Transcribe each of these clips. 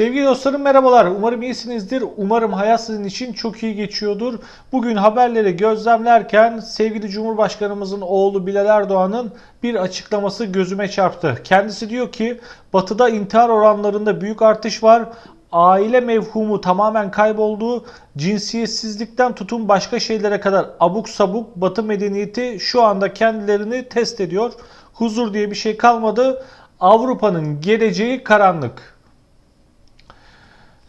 Sevgili dostlarım merhabalar. Umarım iyisinizdir. Umarım hayat sizin için çok iyi geçiyordur. Bugün haberleri gözlemlerken sevgili Cumhurbaşkanımızın oğlu Bilal Erdoğan'ın bir açıklaması gözüme çarptı. Kendisi diyor ki batıda intihar oranlarında büyük artış var. Aile mevhumu tamamen kayboldu. Cinsiyetsizlikten tutun başka şeylere kadar abuk sabuk batı medeniyeti şu anda kendilerini test ediyor. Huzur diye bir şey kalmadı. Avrupa'nın geleceği karanlık.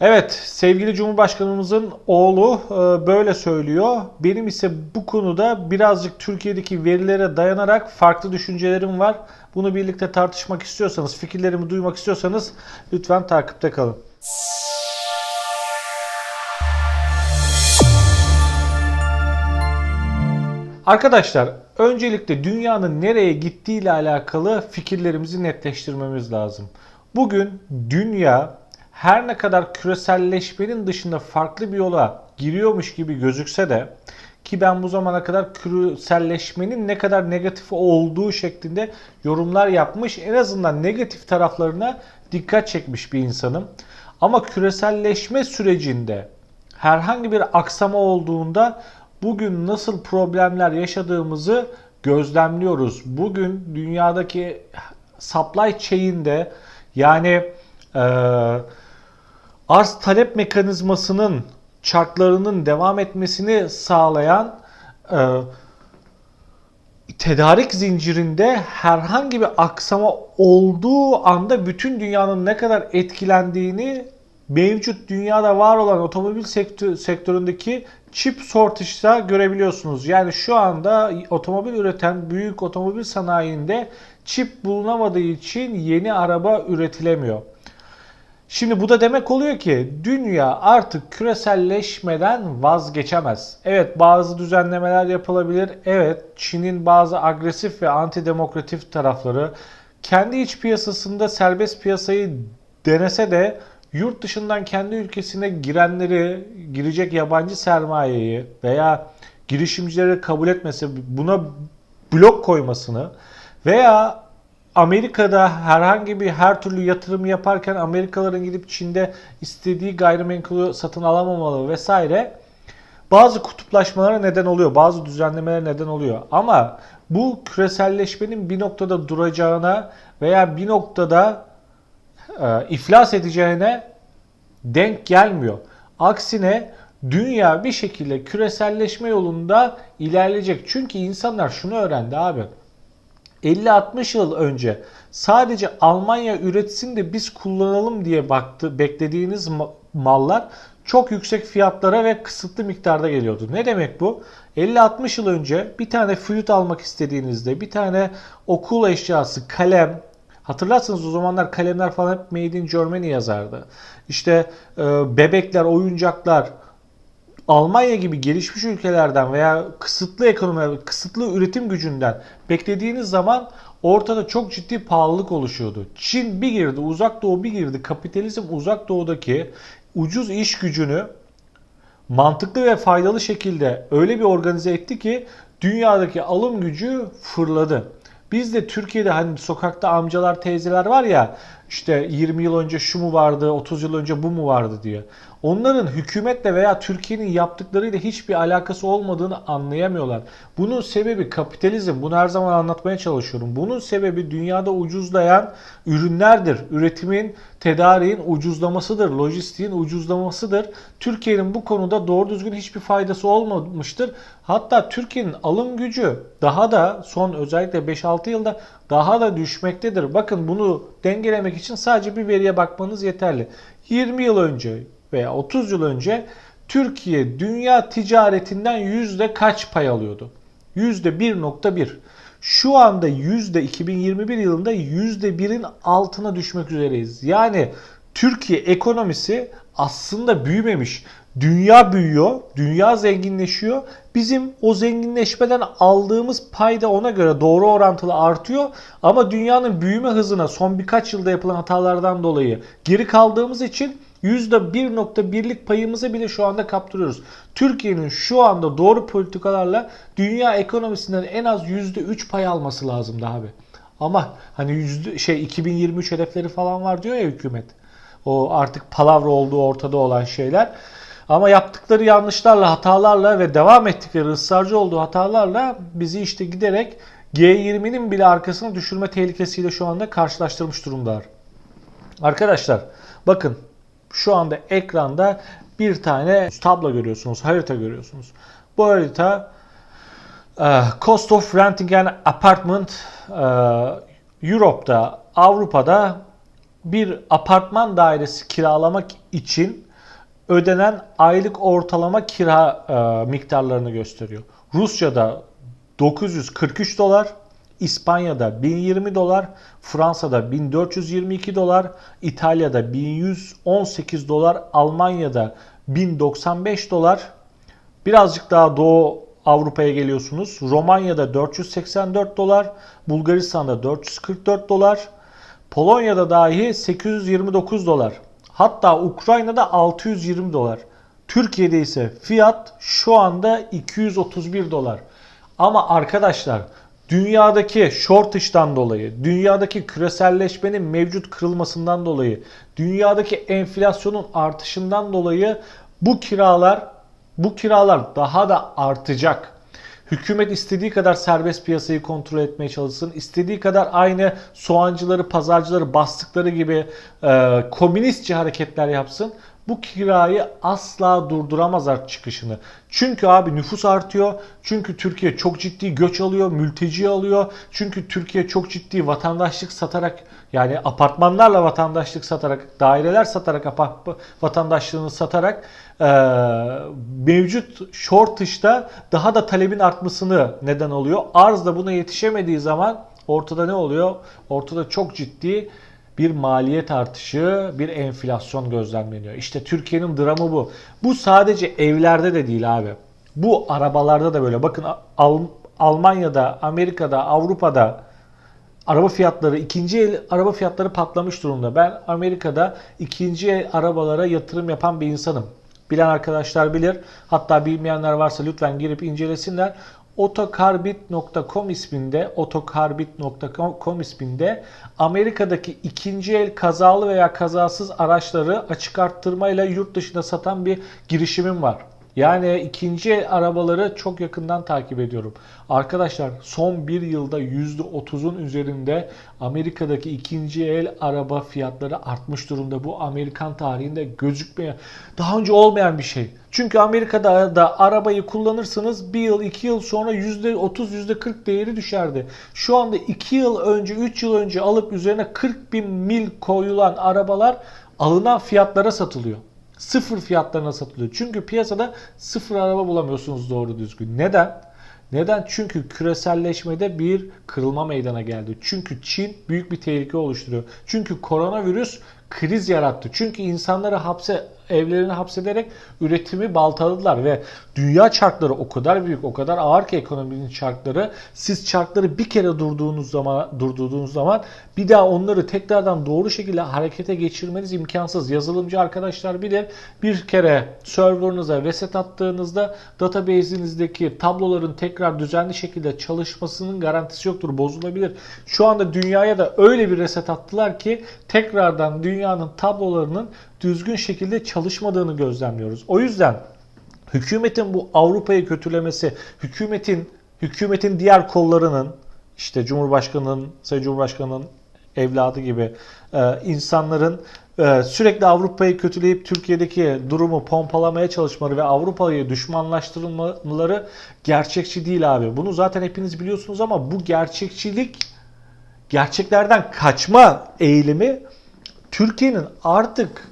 Evet, sevgili Cumhurbaşkanımızın oğlu e, böyle söylüyor. Benim ise bu konuda birazcık Türkiye'deki verilere dayanarak farklı düşüncelerim var. Bunu birlikte tartışmak istiyorsanız, fikirlerimi duymak istiyorsanız lütfen takipte kalın. Arkadaşlar öncelikle dünyanın nereye gittiği ile alakalı fikirlerimizi netleştirmemiz lazım. Bugün dünya her ne kadar küreselleşmenin dışında farklı bir yola giriyormuş gibi gözükse de ki ben bu zamana kadar küreselleşmenin ne kadar negatif olduğu şeklinde yorumlar yapmış en azından negatif taraflarına dikkat çekmiş bir insanım. Ama küreselleşme sürecinde herhangi bir aksama olduğunda bugün nasıl problemler yaşadığımızı gözlemliyoruz. Bugün dünyadaki supply chain'de yani eee arz talep mekanizmasının çarklarının devam etmesini sağlayan e, tedarik zincirinde herhangi bir aksama olduğu anda bütün dünyanın ne kadar etkilendiğini mevcut dünyada var olan otomobil sektör, sektöründeki chip shortage'da görebiliyorsunuz. Yani şu anda otomobil üreten büyük otomobil sanayinde çip bulunamadığı için yeni araba üretilemiyor. Şimdi bu da demek oluyor ki dünya artık küreselleşmeden vazgeçemez. Evet bazı düzenlemeler yapılabilir. Evet Çin'in bazı agresif ve antidemokratif tarafları kendi iç piyasasında serbest piyasayı denese de yurt dışından kendi ülkesine girenleri, girecek yabancı sermayeyi veya girişimcileri kabul etmesi, buna blok koymasını veya Amerika'da herhangi bir her türlü yatırım yaparken Amerikalıların gidip Çin'de istediği gayrimenkulü satın alamamalı vesaire bazı kutuplaşmalara neden oluyor. Bazı düzenlemelere neden oluyor. Ama bu küreselleşmenin bir noktada duracağına veya bir noktada e, iflas edeceğine denk gelmiyor. Aksine dünya bir şekilde küreselleşme yolunda ilerleyecek. Çünkü insanlar şunu öğrendi abi. 50-60 yıl önce sadece Almanya üretsin de biz kullanalım diye baktı beklediğiniz mallar çok yüksek fiyatlara ve kısıtlı miktarda geliyordu. Ne demek bu? 50-60 yıl önce bir tane flüt almak istediğinizde bir tane okul eşyası, kalem, Hatırlarsınız o zamanlar kalemler falan hep Made in Germany yazardı. İşte e, bebekler, oyuncaklar, Almanya gibi gelişmiş ülkelerden veya kısıtlı ekonomi, kısıtlı üretim gücünden beklediğiniz zaman ortada çok ciddi pahalılık oluşuyordu. Çin bir girdi, uzak doğu bir girdi. Kapitalizm uzak doğudaki ucuz iş gücünü mantıklı ve faydalı şekilde öyle bir organize etti ki dünyadaki alım gücü fırladı. Biz de Türkiye'de hani sokakta amcalar teyzeler var ya işte 20 yıl önce şu mu vardı 30 yıl önce bu mu vardı diye. Onların hükümetle veya Türkiye'nin yaptıklarıyla hiçbir alakası olmadığını anlayamıyorlar. Bunun sebebi kapitalizm. Bunu her zaman anlatmaya çalışıyorum. Bunun sebebi dünyada ucuzlayan ürünlerdir. Üretimin, tedariğin ucuzlamasıdır. Lojistiğin ucuzlamasıdır. Türkiye'nin bu konuda doğru düzgün hiçbir faydası olmamıştır. Hatta Türkiye'nin alım gücü daha da son özellikle 5-6 yılda daha da düşmektedir. Bakın bunu dengelemek için sadece bir veriye bakmanız yeterli. 20 yıl önce veya 30 yıl önce Türkiye dünya ticaretinden yüzde kaç pay alıyordu? Yüzde 1.1. Şu anda yüzde 2021 yılında yüzde birin altına düşmek üzereyiz. Yani Türkiye ekonomisi aslında büyümemiş. Dünya büyüyor, dünya zenginleşiyor. Bizim o zenginleşmeden aldığımız pay da ona göre doğru orantılı artıyor. Ama dünyanın büyüme hızına son birkaç yılda yapılan hatalardan dolayı geri kaldığımız için %1.1'lik payımızı bile şu anda kaptırıyoruz. Türkiye'nin şu anda doğru politikalarla dünya ekonomisinden en az %3 pay alması lazımdı abi. Ama hani yüzde, şey 2023 hedefleri falan var diyor ya hükümet. O artık palavra olduğu ortada olan şeyler. Ama yaptıkları yanlışlarla, hatalarla ve devam ettikleri ısrarcı olduğu hatalarla bizi işte giderek G20'nin bile arkasına düşürme tehlikesiyle şu anda karşılaştırmış durumdalar. Arkadaşlar bakın şu anda ekranda bir tane tablo görüyorsunuz, harita görüyorsunuz. Bu harita e, Cost of Renting an Apartment e, Europe'da, Avrupa'da bir apartman dairesi kiralamak için ödenen aylık ortalama kira e, miktarlarını gösteriyor. Rusya'da 943 dolar, İspanya'da 1020 dolar, Fransa'da 1422 dolar, İtalya'da 1118 dolar, Almanya'da 1095 dolar. Birazcık daha Doğu Avrupa'ya geliyorsunuz. Romanya'da 484 dolar, Bulgaristan'da 444 dolar, Polonya'da dahi 829 dolar. Hatta Ukrayna'da 620 dolar. Türkiye'de ise fiyat şu anda 231 dolar. Ama arkadaşlar dünyadaki shortage'dan dolayı, dünyadaki küreselleşmenin mevcut kırılmasından dolayı, dünyadaki enflasyonun artışından dolayı bu kiralar bu kiralar daha da artacak. Hükümet istediği kadar serbest piyasayı kontrol etmeye çalışsın. istediği kadar aynı soğancıları, pazarcıları bastıkları gibi e, komünistçi hareketler yapsın. Bu kirayı asla durduramazlar çıkışını. Çünkü abi nüfus artıyor. Çünkü Türkiye çok ciddi göç alıyor, mülteci alıyor. Çünkü Türkiye çok ciddi vatandaşlık satarak yani apartmanlarla vatandaşlık satarak, daireler satarak, vatandaşlığını satarak e, mevcut shortage'da daha da talebin artmasını neden oluyor. Arz da buna yetişemediği zaman ortada ne oluyor? Ortada çok ciddi bir maliyet artışı, bir enflasyon gözlemleniyor. İşte Türkiye'nin dramı bu. Bu sadece evlerde de değil abi. Bu arabalarda da böyle. Bakın Al Almanya'da, Amerika'da, Avrupa'da araba fiyatları, ikinci el araba fiyatları patlamış durumda. Ben Amerika'da ikinci el arabalara yatırım yapan bir insanım. Bilen arkadaşlar bilir. Hatta bilmeyenler varsa lütfen girip incelesinler. Otokarbit.com isminde otokarbit.com isminde Amerika'daki ikinci el kazalı veya kazasız araçları açık arttırmayla yurt dışında satan bir girişimim var. Yani ikinci arabaları çok yakından takip ediyorum. Arkadaşlar son bir yılda %30'un üzerinde Amerika'daki ikinci el araba fiyatları artmış durumda. Bu Amerikan tarihinde gözükmeyen, daha önce olmayan bir şey. Çünkü Amerika'da da arabayı kullanırsanız bir yıl, iki yıl sonra %30, %40 değeri düşerdi. Şu anda iki yıl önce, üç yıl önce alıp üzerine 40 bin mil koyulan arabalar alınan fiyatlara satılıyor sıfır fiyatlarına satılıyor. Çünkü piyasada sıfır araba bulamıyorsunuz doğru düzgün. Neden? Neden? Çünkü küreselleşmede bir kırılma meydana geldi. Çünkü Çin büyük bir tehlike oluşturuyor. Çünkü koronavirüs kriz yarattı. Çünkü insanları hapse evlerini hapsederek üretimi baltaladılar ve dünya çarkları o kadar büyük, o kadar ağır ki ekonominin çarkları. Siz çarkları bir kere durduğunuz zaman durdurduğunuz zaman bir daha onları tekrardan doğru şekilde harekete geçirmeniz imkansız. Yazılımcı arkadaşlar bilir. Bir kere serverınıza reset attığınızda database'inizdeki tabloların tekrar düzenli şekilde çalışmasının garantisi yoktur. Bozulabilir. Şu anda dünyaya da öyle bir reset attılar ki tekrardan dünyanın tablolarının düzgün şekilde çalışmadığını gözlemliyoruz. O yüzden hükümetin bu Avrupa'yı kötülemesi, hükümetin hükümetin diğer kollarının işte Cumhurbaşkanı'nın, Sayın Cumhurbaşkanı'nın evladı gibi e, insanların e, sürekli Avrupa'yı kötüleyip Türkiye'deki durumu pompalamaya çalışmaları ve Avrupa'yı düşmanlaştırmaları gerçekçi değil abi. Bunu zaten hepiniz biliyorsunuz ama bu gerçekçilik gerçeklerden kaçma eğilimi Türkiye'nin artık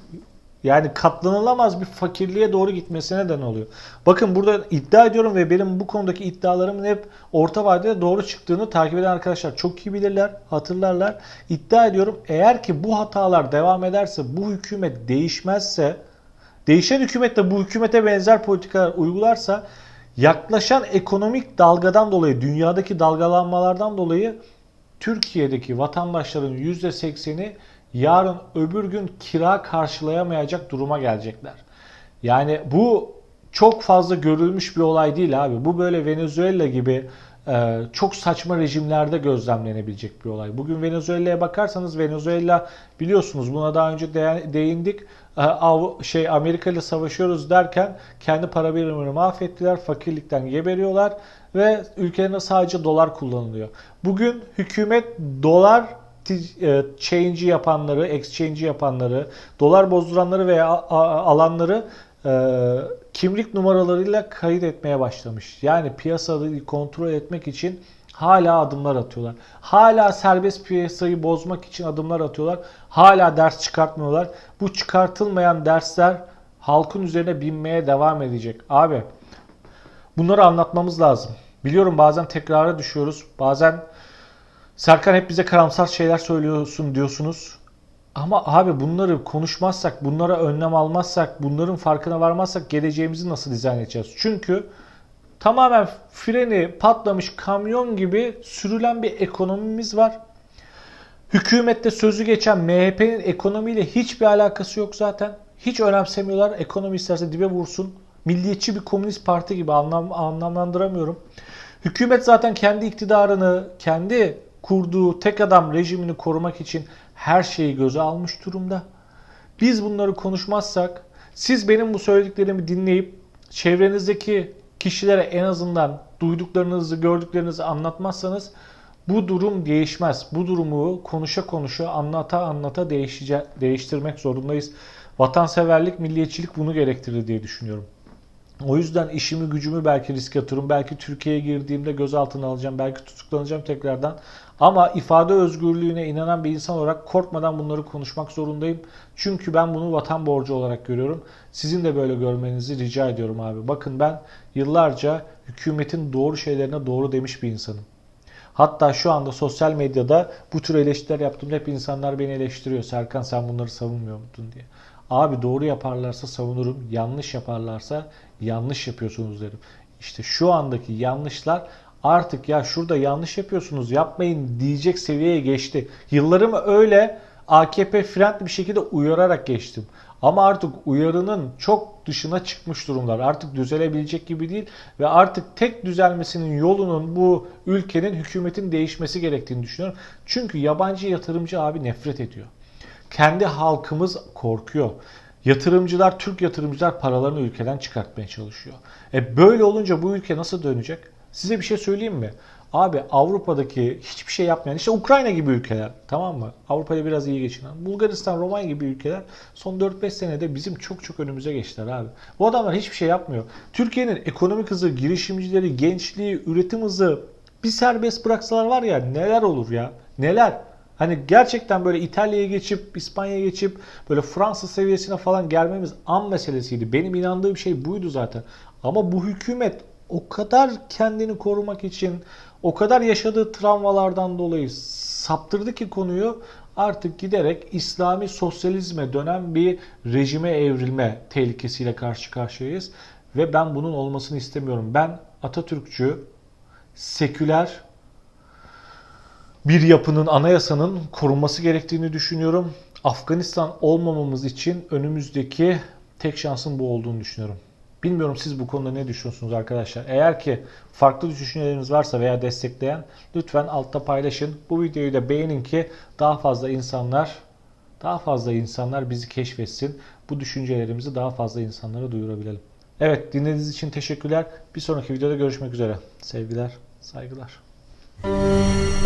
yani katlanılamaz bir fakirliğe doğru gitmesine neden oluyor. Bakın burada iddia ediyorum ve benim bu konudaki iddialarımın hep orta vadede doğru çıktığını takip eden arkadaşlar çok iyi bilirler, hatırlarlar. İddia ediyorum eğer ki bu hatalar devam ederse, bu hükümet değişmezse, değişen hükümet de bu hükümete benzer politikalar uygularsa yaklaşan ekonomik dalgadan dolayı, dünyadaki dalgalanmalardan dolayı Türkiye'deki vatandaşların %80'i yarın öbür gün kira karşılayamayacak duruma gelecekler. Yani bu çok fazla görülmüş bir olay değil abi. Bu böyle Venezuela gibi e, çok saçma rejimlerde gözlemlenebilecek bir olay. Bugün Venezuela'ya bakarsanız Venezuela biliyorsunuz buna daha önce de- değindik. E, Av- şey Amerika ile savaşıyoruz derken kendi para birimini mahvettiler. Fakirlikten geberiyorlar ve ülkelerinde sadece dolar kullanılıyor. Bugün hükümet dolar change'i yapanları, exchange'i yapanları, dolar bozduranları veya alanları e, kimlik numaralarıyla kayıt etmeye başlamış. Yani piyasayı kontrol etmek için hala adımlar atıyorlar. Hala serbest piyasayı bozmak için adımlar atıyorlar. Hala ders çıkartmıyorlar. Bu çıkartılmayan dersler halkın üzerine binmeye devam edecek. Abi bunları anlatmamız lazım. Biliyorum bazen tekrara düşüyoruz. Bazen Serkan hep bize karamsar şeyler söylüyorsun diyorsunuz. Ama abi bunları konuşmazsak, bunlara önlem almazsak, bunların farkına varmazsak geleceğimizi nasıl dizayn edeceğiz? Çünkü tamamen freni patlamış kamyon gibi sürülen bir ekonomimiz var. Hükümette sözü geçen MHP'nin ekonomiyle hiçbir alakası yok zaten. Hiç önemsemiyorlar. Ekonomi isterse dibe vursun. Milliyetçi bir komünist parti gibi anlam, anlamlandıramıyorum. Hükümet zaten kendi iktidarını, kendi kurduğu tek adam rejimini korumak için her şeyi göze almış durumda. Biz bunları konuşmazsak, siz benim bu söylediklerimi dinleyip çevrenizdeki kişilere en azından duyduklarınızı, gördüklerinizi anlatmazsanız bu durum değişmez. Bu durumu konuşa konuşa, anlata anlata değiştirmek zorundayız. Vatanseverlik, milliyetçilik bunu gerektirir diye düşünüyorum. O yüzden işimi gücümü belki riske atıyorum. Belki Türkiye'ye girdiğimde gözaltına alacağım. Belki tutuklanacağım tekrardan. Ama ifade özgürlüğüne inanan bir insan olarak korkmadan bunları konuşmak zorundayım. Çünkü ben bunu vatan borcu olarak görüyorum. Sizin de böyle görmenizi rica ediyorum abi. Bakın ben yıllarca hükümetin doğru şeylerine doğru demiş bir insanım. Hatta şu anda sosyal medyada bu tür eleştiriler yaptığımda hep insanlar beni eleştiriyor. Serkan sen bunları savunmuyor muydun diye. Abi doğru yaparlarsa savunurum. Yanlış yaparlarsa yanlış yapıyorsunuz derim. İşte şu andaki yanlışlar artık ya şurada yanlış yapıyorsunuz yapmayın diyecek seviyeye geçti. Yıllarımı öyle AKP friendly bir şekilde uyararak geçtim. Ama artık uyarının çok dışına çıkmış durumlar. Artık düzelebilecek gibi değil ve artık tek düzelmesinin yolunun bu ülkenin hükümetin değişmesi gerektiğini düşünüyorum. Çünkü yabancı yatırımcı abi nefret ediyor. Kendi halkımız korkuyor. Yatırımcılar, Türk yatırımcılar paralarını ülkeden çıkartmaya çalışıyor. E böyle olunca bu ülke nasıl dönecek? Size bir şey söyleyeyim mi? Abi Avrupa'daki hiçbir şey yapmayan işte Ukrayna gibi ülkeler tamam mı? Avrupa'yla biraz iyi geçinen. Bulgaristan, Romanya gibi ülkeler son 4-5 senede bizim çok çok önümüze geçtiler abi. Bu adamlar hiçbir şey yapmıyor. Türkiye'nin ekonomik hızı, girişimcileri, gençliği, üretim hızı bir serbest bıraksalar var ya neler olur ya? Neler? Hani gerçekten böyle İtalya'ya geçip, İspanya'ya geçip böyle Fransa seviyesine falan gelmemiz an meselesiydi. Benim inandığım şey buydu zaten. Ama bu hükümet o kadar kendini korumak için, o kadar yaşadığı travmalardan dolayı saptırdı ki konuyu artık giderek İslami sosyalizme dönen bir rejime evrilme tehlikesiyle karşı karşıyayız. Ve ben bunun olmasını istemiyorum. Ben Atatürkçü, seküler, bir yapının, anayasanın korunması gerektiğini düşünüyorum. Afganistan olmamamız için önümüzdeki tek şansın bu olduğunu düşünüyorum. Bilmiyorum siz bu konuda ne düşünüyorsunuz arkadaşlar. Eğer ki farklı düşünceleriniz varsa veya destekleyen lütfen altta paylaşın. Bu videoyu da beğenin ki daha fazla insanlar daha fazla insanlar bizi keşfetsin. Bu düşüncelerimizi daha fazla insanlara duyurabilelim. Evet dinlediğiniz için teşekkürler. Bir sonraki videoda görüşmek üzere. Sevgiler, saygılar. you